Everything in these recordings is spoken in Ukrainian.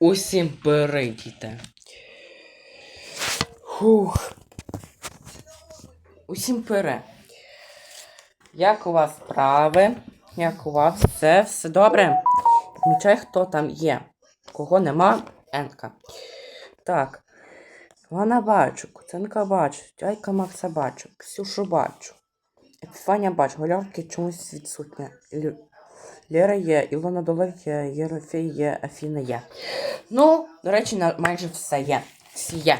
Усім перейдіте. Хух. Усім пере. Як у вас справи? Як у вас все? Все добре? Помічай, хто там є. Кого нема, Енка. Так. Вона бачу, Куценка бачу, Дядька Макса бачу, Ксюшу бачу. Епіфанія бачу, Голярки чомусь відсутня. Лера є, Ілона Долар є, Єрофей є, Афіна є. Ну, до речі, майже все є. Всі є.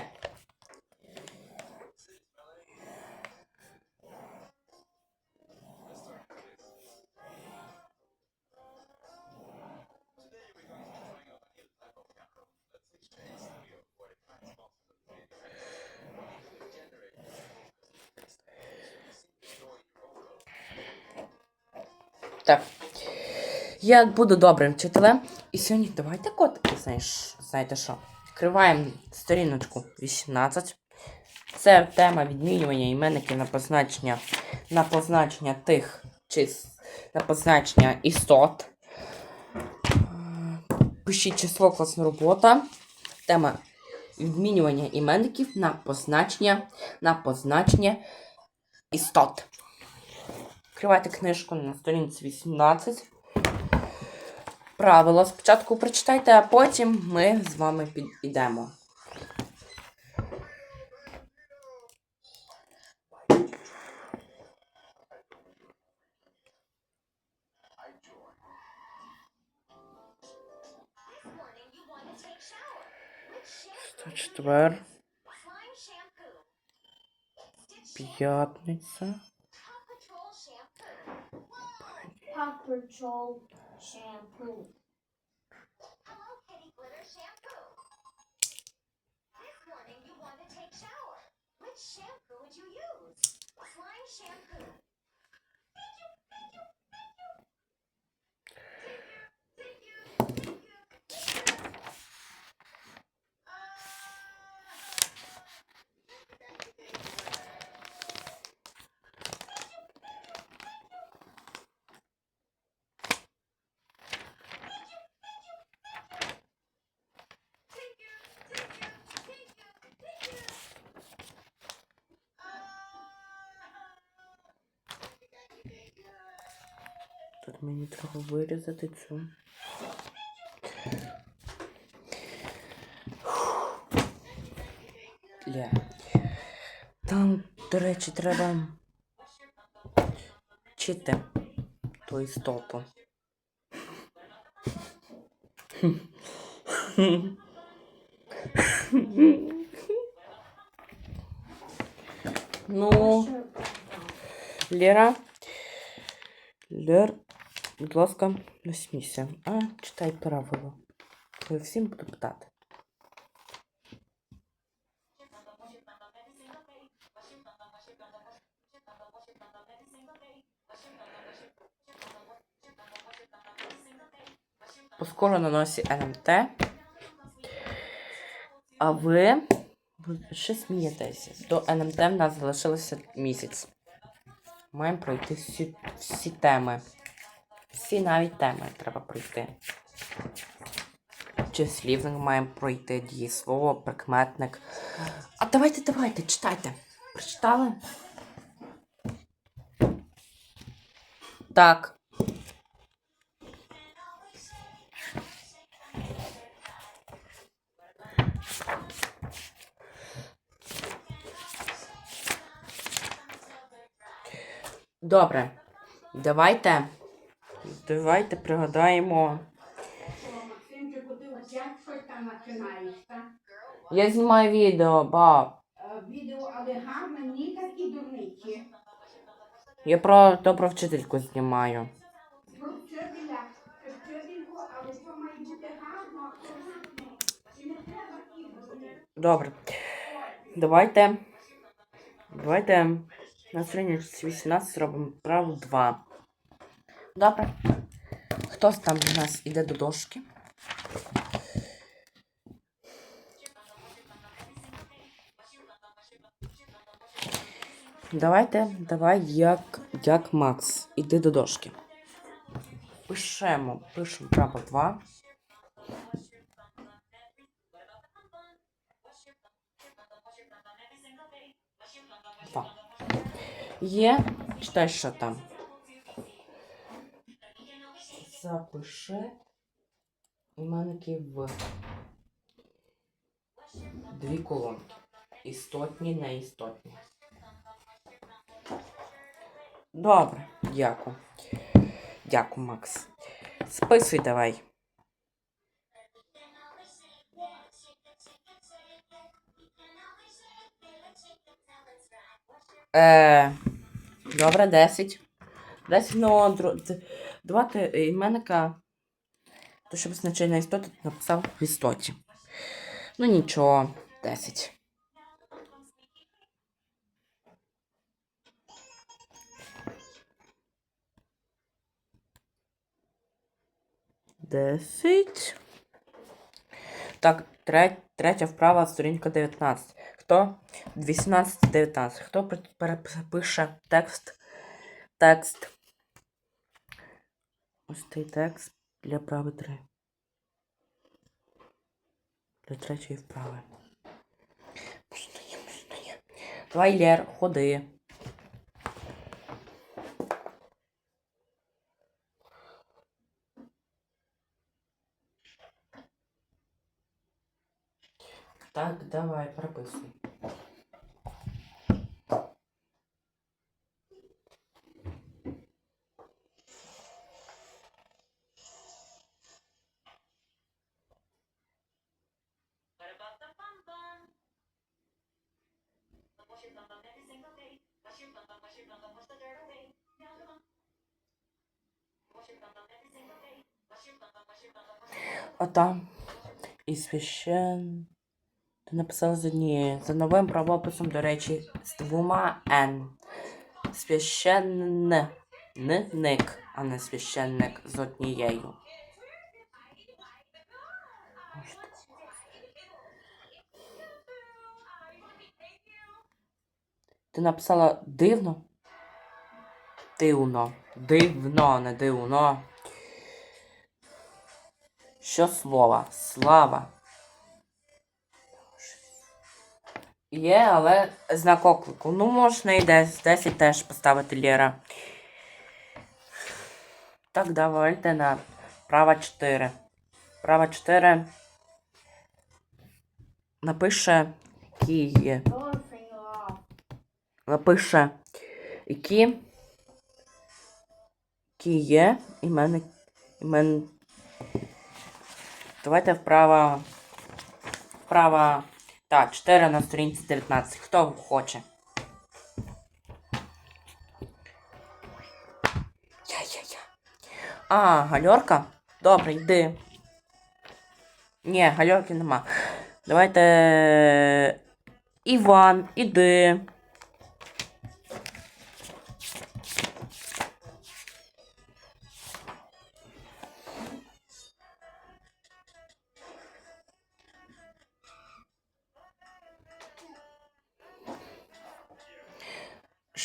Я буду добрим вчителем. І сьогодні давайте котики, знаєш, знаєте що? Відкриваємо сторіночку 18. Це тема відмінювання іменників на позначення, на позначення тих чис, на позначення істот. Пишіть число класна робота. Тема відмінювання іменників на позначення, на позначення істот. Відкривайте книжку на сторінці 18. Правила спочатку прочитайте, а потім ми з вами підійдемо. четвер, п'ятниця. Paw Patrol shampoo. Hello Kitty glitter shampoo. This morning you want to take shower. Which shampoo would you use? Slime shampoo. Тут мені треба вирізати цю. Там, до речі, треба вчити ту істоту. Ну, Лера. Лер, будь ласка, не смійся. А читай правила. Я всім буду питати. Поскоро на носі НМТ. А ви ще смієтеся. До НМТ в нас залишилося місяць. Маємо пройти всі, всі теми. Всі навіть теми треба пройти. Числівник маємо пройти, дієслово, прикметник. А давайте, давайте, читайте. Прочитали? Так. Добре. Давайте. Давайте пригадаємо. Я знімаю відео, баб. Е, Відео, але гарно, ні такі дурниці. Я про то про вчительку знімаю. Про вчителя, вчительку, але це має бути гарно, не треба. Добре. Давайте. Давайте на сторінці 18 зробимо право 2. Добре. Хто там в нас іде до дошки. Давайте, давай, як як Макс, іди до дошки. Пишемо, пишемо право 2. Два. Є, читай, що там. Запиши іменники в дві колонки. Істотні, неістотні. Добре, дякую. Дякую, Макс. Списуй давай. Е, добре, 10. 10, ну, дру- д- давати іменника, то щоб значення істоти написав в істоті. Ну нічого, 10. Десять. Так, тре- третя вправа, сторінка 19. Хто? 18-19. Хто перепише текст? Текст. Ось цей текст для вправи 3. Для третьої вправи. Можна є, можна є. Давай, Лєр, ходи. Так, давай, прописуй. А там і священ. Ти написала з однією. За новим правописом, до речі, з двома Н. Священник, а не священник з однією. Ти написала дивно? Дивно. Дивно, не дивно. Що слова? Слава. Є, але знак оклику. Ну, можна і 10. 10 теж поставити Лєра. Так, давайте на права 4. Права 4. Напише Киє. Напише які. Які є іменник. Імен... Давайте вправо. Вправо. Так, 4 на сторінці 19. Хто хоче? Я-я-я. А, гальорка? Добре, йди. Ні, гальорки нема. Давайте. Іван, іди.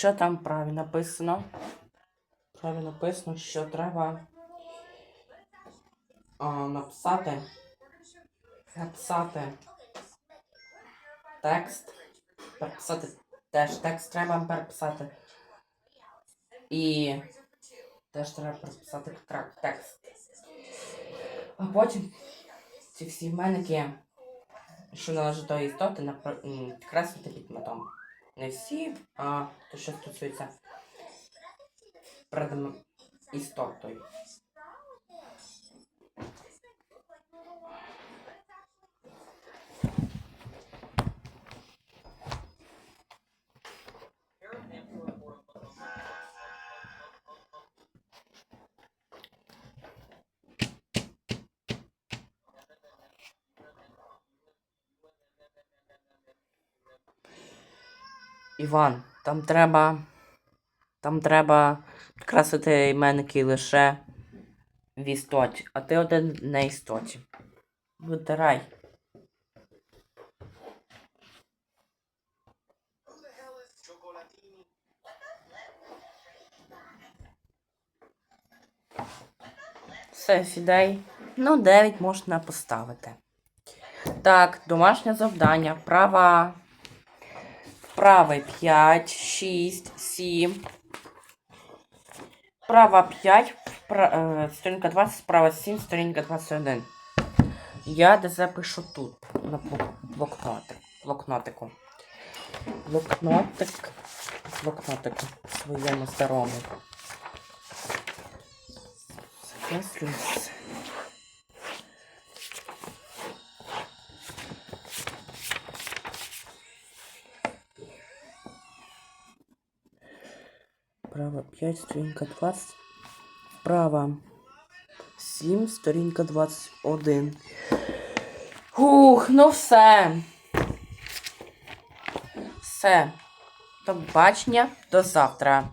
Що там праві написано? Праві написано, що треба а, написати. Написати текст. Переписати теж текст треба переписати. І теж треба переписати текст. А потім ці всі іменники, що належать до істоти, підкреслити підметом. Не всі, а то, що стосується предм істотою. Іван, там треба. Там треба підкреслити іменники лише в істоті, а ти один на істоті. Витирай. Все, сідай. Ну, 9 можна поставити. Так, домашнє завдання. Права. Правий 5, 6, 7. Права 5, впра... е, сторінка 20, справа 7, сторінка 21. Я де запишу тут, на блокнотик. Блокнотику. Блокнотик. Блокнотику своєму старому. Закреслююсь. Право 5, сторінка 20. Вправо 7, сторінка 21. Ух, ну все. Все. До бачення, до завтра.